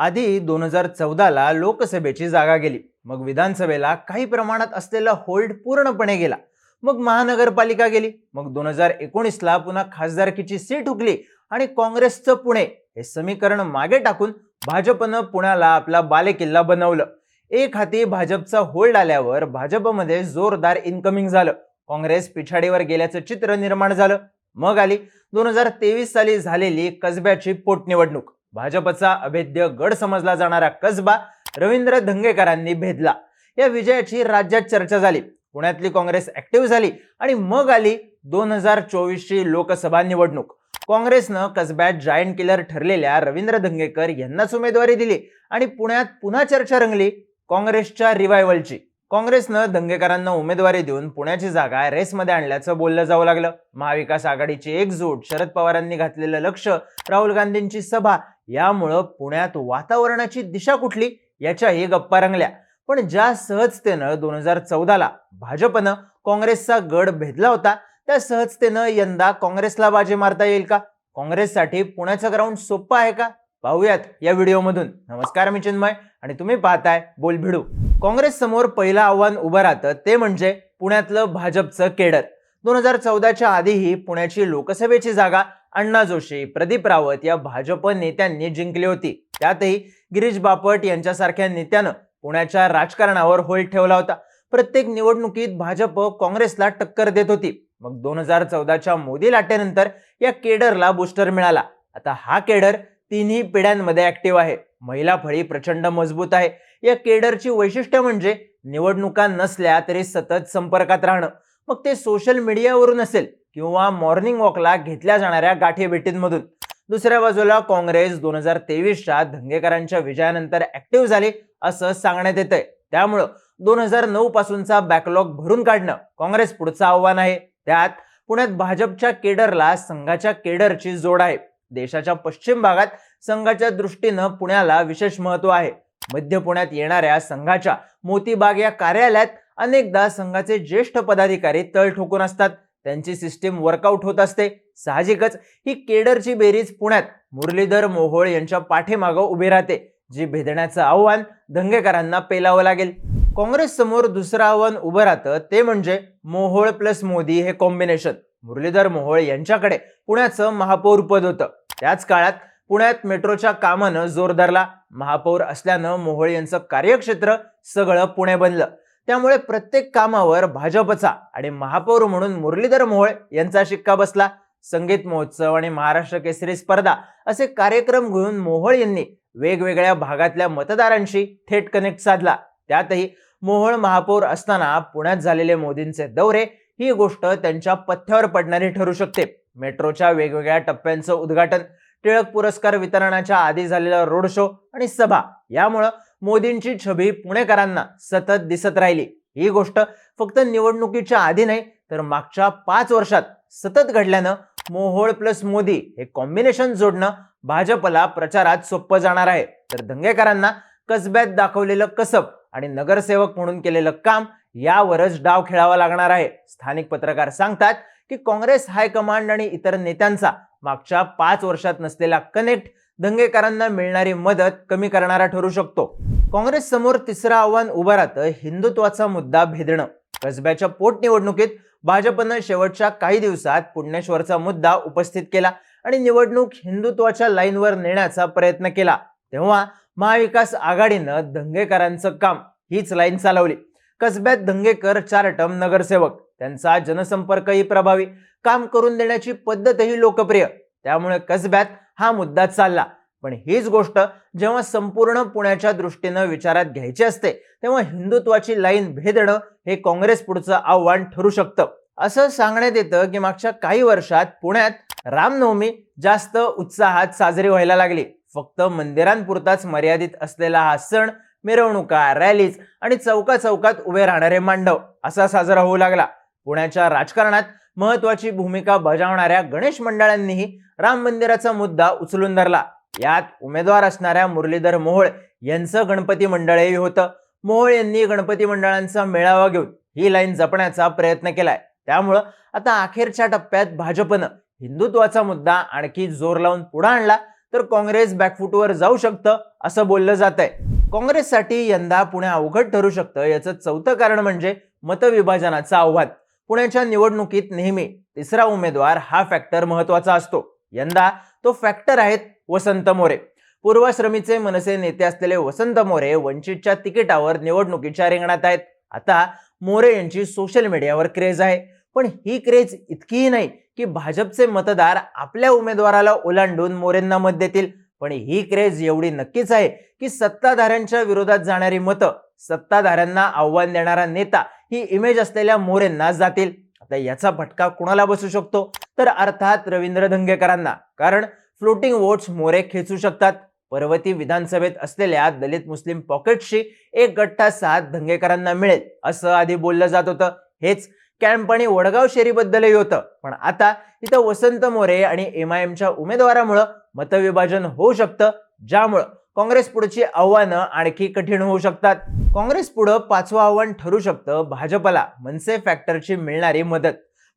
आधी दोन हजार चौदाला लोकसभेची जागा गेली. मग विधानसभेला काही प्रमाणात असलेला होल्ड पूर्णपणे गेला. मग महानगरपालिका गेली. मग दोन हजार एकोणीसला पुन्हा खासदारकीची सीट हुकली आणि काँग्रेसचं पुणे हे समीकरण मागे टाकून भाजपनं पुण्याला आपला बालेकिल्ला बनवलं. एक हाती भाजपचा होल्ड आल्यावर भाजपमध्ये जोरदार इन्कमिंग झालं. काँग्रेस पिछाडीवर गेल्याचं चित्र निर्माण झालं. मग आली दोन हजार तेवीस साली झालेली कसब्याची पोटनिवडणूक. भाजपचा अभेद्य गड समजला जाणारा कसबा रवींद्र धंगेकरांनी भेदला. या विजयाची राज्यात चर्चा झाली. पुण्यातली काँग्रेस ऍक्टिव्ह झाली आणि मग आली दोन हजार चोवीसची लोकसभा निवडणूक. काँग्रेसनं कसब्यात जायंट किलर ठरलेल्या रवींद्र धंगेकर यांनाच उमेदवारी दिली आणि पुण्यात पुन्हा चर्चा रंगली काँग्रेसच्या रिवायवलची काँग्रेसनं दंगेकरांना उमेदवारी देऊन पुण्याची जागा रेसमध्ये आणल्याचं बोललं जाऊ लागलं. महाविकास आघाडीची एकजूट शरद पवारांनी घातलेलं लक्ष राहुल गांधींची सभा यामुळं पुण्यात वातावरणाची दिशा कुठली याच्याही गप्पा रंगल्या. पण ज्या सहजतेनं दोन हजार चौदाला भाजपनं काँग्रेसचा गड भेदला होता त्या सहजतेनं यंदा काँग्रेसला बाजी मारता येईल का? काँग्रेससाठी पुण्याचं ग्राउंड सोपं आहे का? पाहूयात या व्हिडिओमधून. नमस्कार मी चिन्मय आणि तुम्ही पाहताय बोल भिडू काँग्रेस समोर पहिलं आव्हान उभं राहतं ते म्हणजे पुण्यातलं भाजपचं केडर. दोन हजार चौदाच्या आधीही पुण्याची लोकसभेची जागा अण्णा जोशी प्रदीप रावत या भाजप नेत्यांनी जिंकली होती. त्यातही गिरीश बापट यांच्यासारख्या नेत्यानं पुण्याच्या राजकारणावर होल ठेवला होता. प्रत्येक निवडणुकीत भाजप काँग्रेसला टक्कर देत होती. मग दोन हजार चौदाच्या मोदी लाटेनंतर या केडरला बुस्टर मिळाला. आता हा केडर तिन्ही पिढ्यांमध्ये ऍक्टिव्ह आहे. महिला फळी प्रचंड मजबूत आहे. या केडरची वैशिष्ट्य म्हणजे निवडणुका नसल्या तरी सतत संपर्कात राहणं. मग ते सोशल मीडियावरून असेल किंवा मॉर्निंग वॉकला घेतल्या जाणाऱ्या गाठी भेटींमधून दुसऱ्या बाजूला काँग्रेस दोन हजार तेवीसच्या धंगेकरांच्या विजयानंतर ऍक्टिव्ह झाली असं सांगण्यात येतंय. त्यामुळं दोन हजार नऊ पासूनचा बॅकलॉग भरून काढणं काँग्रेस पुढचं आव्हान आहे. त्यात पुण्यात भाजपच्या केडरला संघाच्या केडरची जोड आहे. देशाच्या पश्चिम भागात संघाच्या दृष्टीनं पुण्याला विशेष महत्त्व आहे. मध्य पुण्यात येणाऱ्या संघाच्या मोतीबाग या कार्यालयात अनेकदा संघाचे ज्येष्ठ पदाधिकारी तळ ठोकून असतात. त्यांची सिस्टीम वर्कआउट होत असते. साहजिकच ही केडरची बेरीज पुण्यात मुरलीधर मोहोळ यांच्या पाठीमागं उभी राहते जी भेदण्याचं आव्हान दंगेकरांना पेलावं लागेल. काँग्रेस समोर दुसरं आव्हान उभं राहतं ते म्हणजे मोहोळ प्लस मोदी हे कॉम्बिनेशन मुरलीधर मोहोळ यांच्याकडे पुण्याचं महापौर पद होतं. त्याच काळात पुण्यात मेट्रोच्या कामानं जोर धरला महापौर असल्यानं मोहोळ यांचं कार्यक्षेत्र सगळं पुणे बनलं. त्यामुळे प्रत्येक कामावर भाजपचा आणि महापौर म्हणून मुरलीधर मोहोळ यांचा शिक्का बसला. संगीत महोत्सव आणि महाराष्ट्र केसरी स्पर्धा असे कार्यक्रम घेऊन मोहोळ यांनी वेगवेगळ्या भागातल्या मतदारांशी थेट कनेक्ट साधला. त्यातही मोहोळ महापौर असताना पुण्यात झालेले मोदींचे दौरे ही गोष्ट त्यांच्या पथ्यावर पडणारी ठरू शकते. मेट्रोच्या वेगवेगळ्या टप्प्यांचं उद्घाटन टिळक पुरस्कार वितरणाच्या आधी झालेला रोड शो आणि सभा यामुळं मोदींची छबी पुणेकरांना सतत दिसत राहिली. ही गोष्ट फक्त निवडणुकीच्या आधी नाही तर मागच्या पाच वर्षात सतत घडल्यानं मोहोळ प्लस मोदी हे कॉम्बिनेशन जोडणं भाजपला प्रचारात सोपं जाणार आहे. तर दंगेकरांना कसब्यात दाखवलेलं कसब आणि नगरसेवक म्हणून केलेलं काम यावरच डाव खेळावा लागणार आहे. स्थानिक पत्रकार सांगतात की काँग्रेस हायकमांड आणि इतर नेत्यांचा मागच्या पाच वर्षात नसलेला कनेक्ट दंगेकरांना मिळणारी मदत कमी करणारा ठरू शकतो. काँग्रेस समोर तिसरं आव्हान उभं राहतं हिंदुत्वाचा मुद्दा भेदणं. कसब्याच्या पोटनिवडणुकीत भाजपनं शेवटच्या काही दिवसात पुण्येश्वरचा मुद्दा उपस्थित केला आणि निवडणूक हिंदुत्वाच्या लाईनवर नेण्याचा प्रयत्न केला. तेव्हा महाविकास आघाडीनं दंगेकरांचं काम हीच लाईन चालवली. कसब्यात दंगेकर चार टर्म नगरसेवक. त्यांचा जनसंपर्कही प्रभावी. काम करून देण्याची पद्धतही लोकप्रिय. त्यामुळे कसब्यात हा मुद्दा चालला. पण हीच गोष्ट जेव्हा संपूर्ण पुण्याच्या दृष्टीनं विचारात घ्यायची असते तेव्हा हिंदुत्वाची लाईन भेदणं हे काँग्रेस पुढचं आव्हान ठरू शकतं. असं सांगण्यात येतं की मागच्या काही वर्षात पुण्यात रामनवमी जास्त उत्साहात साजरी व्हायला लागली. फक्त मंदिरांपुरताच मर्यादित असलेला हा सण मिरवणुका रॅलीज आणि चौका चौकात उभे राहणारे मांडव असा साजरा होऊ लागला. पुण्याच्या राजकारणात महत्वाची भूमिका बजावणाऱ्या गणेश मंडळांनीही राम मंदिराचा मुद्दा उचलून धरला. यात उमेदवार असणाऱ्या मुरलीधर मोहोळ यांचं गणपती मंडळही होतं. मोहोळ यांनी गणपती मंडळांचा मेळावा घेऊन ही लाईन जपण्याचा प्रयत्न केलाय. त्यामुळं आता अखेरच्या टप्प्यात भाजपनं हिंदुत्वाचा मुद्दा आणखी जोर लावून पुढे आणला तर काँग्रेस बॅकफुटवर जाऊ शकतं असं बोललं जात आहे काँग्रेससाठी यंदा पुणे अवघड ठरू शकतं याचं चौथं कारण म्हणजे मतविभाजनाचं आव्हान. पुण्याच्या निवडणुकीत नेहमी तिसरा उमेदवार हा फॅक्टर महत्त्वाचा असतो. यंदा तो फॅक्टर आहेत वसंत मोरे. पूर्वाश्रमीचे मनसे नेते असलेले वसंत मोरे वंचितच्या तिकिटावर निवडणुकीच्या रिंगणात आहेत. आता मोरे यांची सोशल मीडियावर क्रेज आहे. पण ही क्रेज इतकीही नाही की भाजपचे मतदार आपल्या उमेदवाराला ओलांडून मोरेंना मत देतील. पण ही क्रेज एवढी नक्कीच आहे की सत्ताधाऱ्यांच्या विरोधात जाणारी मतं सत्ताधाऱ्यांना आव्हान देणारा नेता ही इमेज असलेल्या मोरेंना जातील. आता याचा फटका कुणाला बसू शकतो? तर अर्थात रवींद्र धंगेकरांना. कारण फ्लोटिंग वोट्स मोरे खेचू शकतात. पर्वती विधानसभेत असलेल्या दलित मुस्लिम पॉकेटशी एक गट्टा साथ धंगेकरांना मिळेल असं आधी बोललं जात होतं. हेच कॅम्प आणि वडगाव शेरीबद्दलही होतं. पण आता इथं वसंत मोरे आणि एम आय एमच्या उमेदवारामुळं मतविभाजन होऊ शकतं ज्यामुळं काँग्रेस पुढची आव्हानं आणखी कठीण होऊ शकतात. काँग्रेस पुढं पाचवं आव्हान ठरू शकतं भाजपला मनसे फॅक्टरची मिळणारी मदत.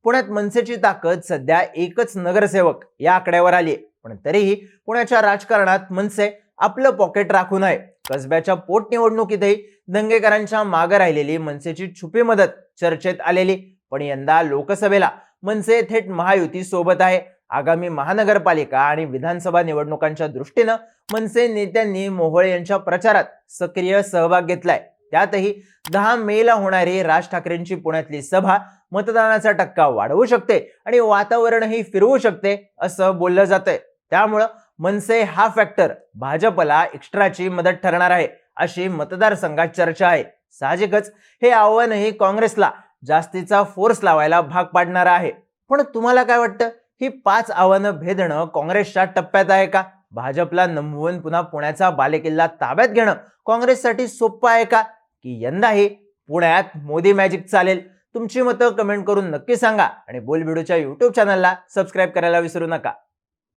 पुण्यात मनसेची ताकद सध्या एकच नगरसेवक या आकड्यावर आली पण तरीही पुण्याच्या राजकारणात मनसे आपलं पॉकेट राखू नये. कसब्याच्या पोटनिवडणुकीतही दंगेकरांच्या मागे राहिलेली मनसेची छुपी मदत चर्चेत आलेली. पण यंदा लोकसभेला मनसे थेट महायुती सोबत आहे. आगामी महानगरपालिका आणि विधानसभा निवडणुकांच्या दृष्टीनं मनसे नेत्यांनी मोहोळ यांच्या प्रचारात सक्रिय सहभाग घेतलाय. त्यातही दहा मेला होणारी राज ठाकरेंची पुण्यातली सभा मतदानाचा टक्का वाढवू शकते आणि वातावरणही फिरवू शकते असं बोललं जातंय. त्यामुळं मनसे हा फॅक्टर भाजपला एक्स्ट्राची मदत ठरणार आहे अशी मतदारसंघात चर्चा आहे. साहजिकच हे आव्हानही काँग्रेसला जास्तीचा फोर्स लावायला भाग पाडणार आहे. पण तुम्हाला काय वाटतं? ही पाच आव्हानं भेदणं काँग्रेसच्या टप्प्यात आहे का? भाजपला नमवून पुन्हा पुण्याचा बालेकिल्ला ताब्यात घेणं काँग्रेससाठी सोपं आहे का? की यंदाही पुण्यात मोदी मॅजिक चालेल. तुमची मतं कमेंट करून नक्की सांगा आणि बोलबिडूच्या युट्यूब चॅनलला सबस्क्राईब करायला विसरू नका.